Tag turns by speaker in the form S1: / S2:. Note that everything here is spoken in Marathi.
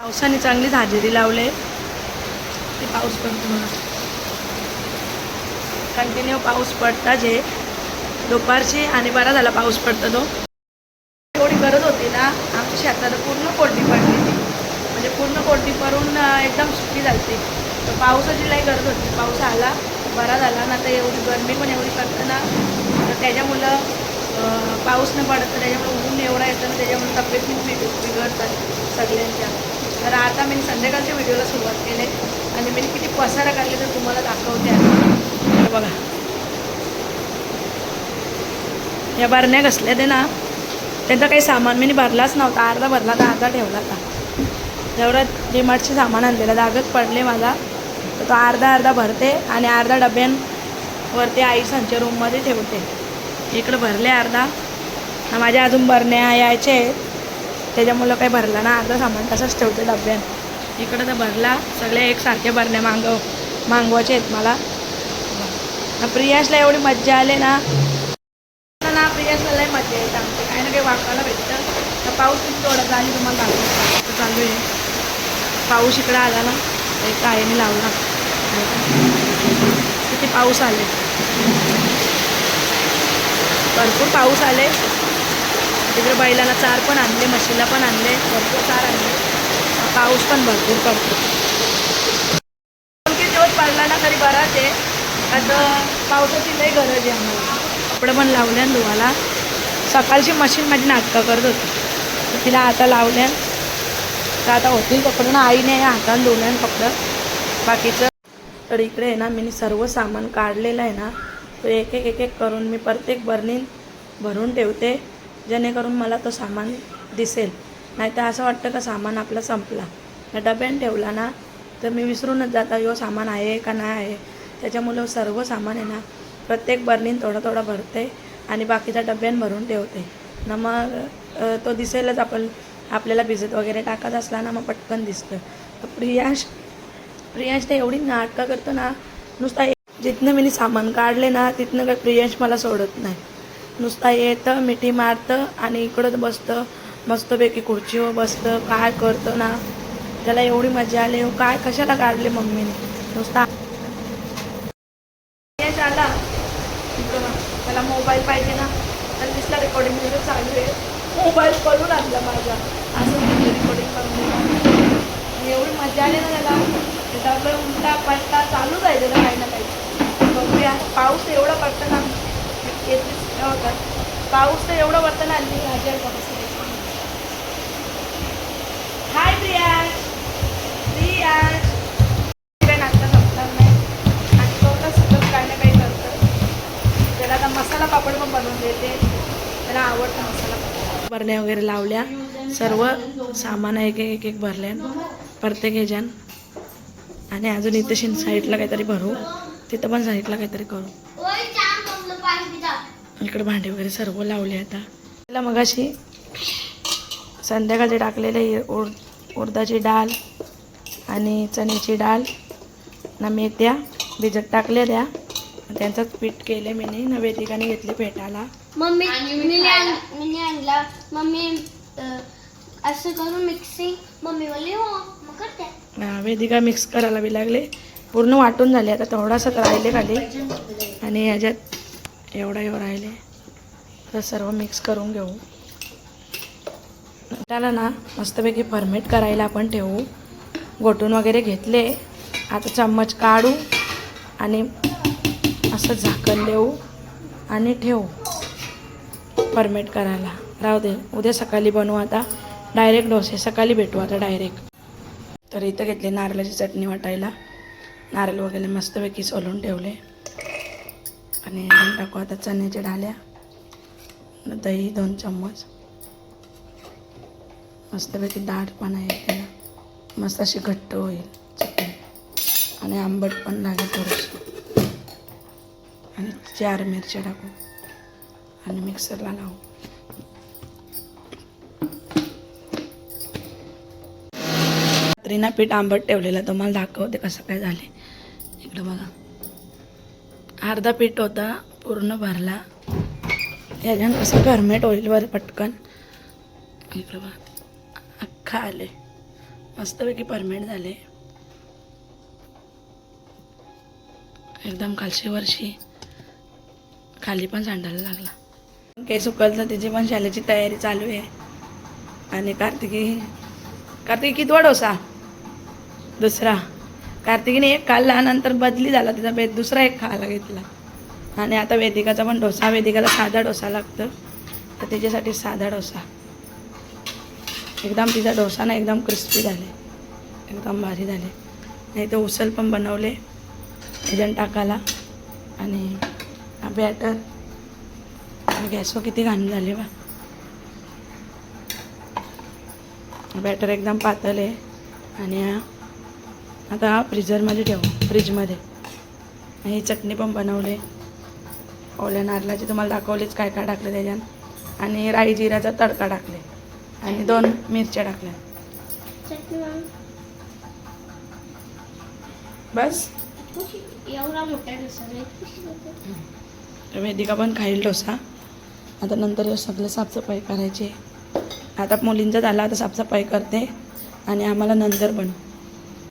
S1: पावसाने चांगली हजेरी लावले. ते पाऊस पडतो म्हणून कंटिन्यू पाऊस पडता जे दुपारची आणि बरा झाला पाऊस पडतो तो. एवढी गरज होती ना आमच्या शेतात पूर्ण कोरडी पडली म्हणजे पूर्ण कोरडी पडून एकदम सुकी झाली तर पावसाची लई गरज होती. पाऊस आला बरा झाला. ना तर एवढी गरमी पण एवढी करतं ना. तर त्याच्यामुळं पाऊस न पडत त्याच्यामुळे ऊन एवढा येतं ना त्याच्यामुळे तब्येत बिघडतात सगळ्यांच्या. तर आता मी संध्याकाळच्या व्हिडिओला सुरुवात केली आणि मी किती पसारा काढले तर तुम्हाला दाखवते आता. बघा. या बारण्या घसल्या ते ना त्यांचं काही सामान मी भरलाच नव्हता अर्धा भरला तर अर्धा ठेवला होता जेवढा डीमार्टचे सामान आणलेलं दागच पडले मला. तर तो अर्धा अर्धा भरते आणि अर्धा डब्यांवरती आई संच्या रूममध्ये ठेवते. इकडं भरले अर्धा. माझ्या अजून भरण्या यायचे आहेत. त्याच्यामुळं काही भरला ना अर्धा सामान तसंच ठेवते डब्यात. इकडं तर भरला सगळे एकसारखे भरण्या मागव मागवायचे आहेत मला. प्रियाशला प्रियासला एवढी मज्जा आली ना. ना प्रियासला लय मज्जा येते आमची. काही ना काही वाकायला भेटतं. तर पाऊस किती तोडत आली तुम्हाला दाखवतो चालू आहे. पाऊस इकडं आला ना एक एका आईने लावला. किती पाऊस आले. भरपूर पाऊस आले. तिकडे बैलाला चार पण आणले म्हशीला पण आणले भरपूर चार आणले. पाऊस पण भरपूर पडतो. दिवस पडला ना तरी बराच आहे. आता पावसाची लई गरज आहे आम्हाला. कपडे पण लावल्या धुवाला सकाळची मशीन माझी नाटकं करत होती. तिला आता लावल्या तर आता होतील कपडे. ना आईने हाताने धुवल्या कपडं. बाकीचं तर इकडे आहे ना मी सर्व सामान काढलेलं आहे ना. तो एक एक एक एक करून मी प्रत्येक बर्नीन भरून ठेवते. जेणेकरून मला तो सामान दिसेल. नाहीतर असं वाटतं का सामान आपला संपला. या डब्याने ठेवला ना तर मी विसरूनच जाता यो सामान आहे का नाही आहे. त्याच्यामुळं सर्व सामान आहे ना प्रत्येक बर्नीन थोडं थोडं भरते आणि बाकीच्या डब्यान भरून ठेवते. ना मग तो दिसेलच आपण आपल्याला भिजत वगैरे टाकत असला ना मग पटकन दिसतं. तर प्रियांश प्रियांश तर एवढी नाटकं करतो ना नुसता जिथनं मी सामान काढले ना तिथनं काय प्रियांश मला सोडत नाही. नुसता येतं मिठी मारतं आणि इकडं बसतं. मस्तपैकी खुर्चीवर बसतं. काय करतं ना? त्याला एवढी मजा आली. हो काय कशाला काढले मम्मीने? नुसता आला त्याला मोबाईल पाहिजे ना. तर दिसला रेकॉर्डिंग व्हिडिओ चालू आहे. मोबाईल पडून आणला माझा. असं रेकॉर्डिंग करून. एवढी मजा आली ना त्याला. त्याच्यावर उलटा पडता चालूच आहे त्याला काही ना काही. बघूया पाऊस एवढा पडतं ना येतेच पाऊस तर एवढं वर्तन आली आणि पाऊस हाय प्रियाज. प्रियाज. काय नाश्ता संपणार नाही. आणि तो तर सतत काही ना काही करतं त्याला आता मसाला पापड पण बनवून देते. त्याला आवडतं मसाला पापड. भरण्या वगैरे लावल्या. सर्व सामान एक एक एक एक भरल्या प्रत्येक ह्याच्यान आणि अजून इथे शिन साईडला काहीतरी भरू. तिथं पण साईडला काहीतरी करू. इकडे भांडे वगैरे सर्व लावले आता. त्याला मगाशी संध्याकाळचे टाकलेले उड उडदाची डाळ आणि चण्याची डाळ. ना मेथ्या भिजत टाकल्या द्या त्यांचंच पीठ केले मी ना वेदिकाने घेतले पेटाला.
S2: मम्मी मी आणला. मम्मी असं करून मिक्सिंग मम्मी हो मग करते.
S1: हा, वेदिका मिक्स करायला बी लागले. पूर्ण वाटून झाले. आता थोडासा राहिले खाली. आणि ह्याच्यात एवढा एवढं राहिले. तर सर्व मिक्स करून घेऊ. त्याला ना मस्तपैकी फर्मेट करायला आपण ठेवू. गोटून वगैरे घेतले. आता चम्मच काढू आणि असं झाकण देऊ आणि ठेवू. फर्मेट करायला. राहू दे. उद्या सकाळी बनवू आता. डायरेक्ट डोसे. सकाळी भेटू आता डायरेक्ट तर इथं घेतले नारळाची चटणी वाटायला. नारळ वगैरे मस्तपैकी सोलून ठेवले. आणि टाकू आता चण्याच्या डाल्या दही दोन चम्मच. मस्तपैकी दाटपणा येईल त्याला मस्त अशी घट्ट होईल चटणी आणि आंबट पण लागेल थोडीशी आणि चार मिरच्या टाकू. आणि मिक्सरला लावू. रात्रीना पीठ आंबट ठेवलेलं तुम्हाला दाखवते कसं काय झाले. इकडं बघा. अर्धा पीठ होता पूर्ण भरला. याच्यानं कसं गरमेट होईल बरं पटकन इकडं अख्खा आले. मस्तपैकी परमेट झाले. एकदम खालशी वर्षी खाली पण सांडायला लागला. केस उकलतं तिची पण शाळेची तयारी चालू आहे. आणि कार्तिकी कार्तिकी कितवा डोसा दुसरा. कार्तिकीने एक खाल्ला नंतर बदली झाला तिचा बेत दुसरा एक खायला घेतला. आणि आता वेदिकाचा पण डोसा वेदिकाला साधा डोसा लागतं. तर त्याच्यासाठी साधा डोसा. एकदम तिचा डोसा ना एकदम क्रिस्पी झाले. एकदम भारी झाले. नाही तर उसल पण बनवले. भजन टाकायला. आणि बॅटर गॅसवर किती घाण झाले बा. बॅटर एकदम पातळ आहे. आणि आता फ्रीजरमध्ये ठेवू फ्रीजमध्ये. ही चटणी पण बनवले. ओल्या नारळाची तुम्हाला दाखवलीच काय काय टाकलं त्याच्यात. आणि राई जिऱ्याचा तडका टाकले. आणि दोन मिरच्या टाकल्या. बस. वेदिका पण खाईल डोसा. आता नंतर हे सगळं साफसफाई करायची. आता मुलींचा झाला आता साफसफाई करते. आणि आम्हाला नंतर बनवू.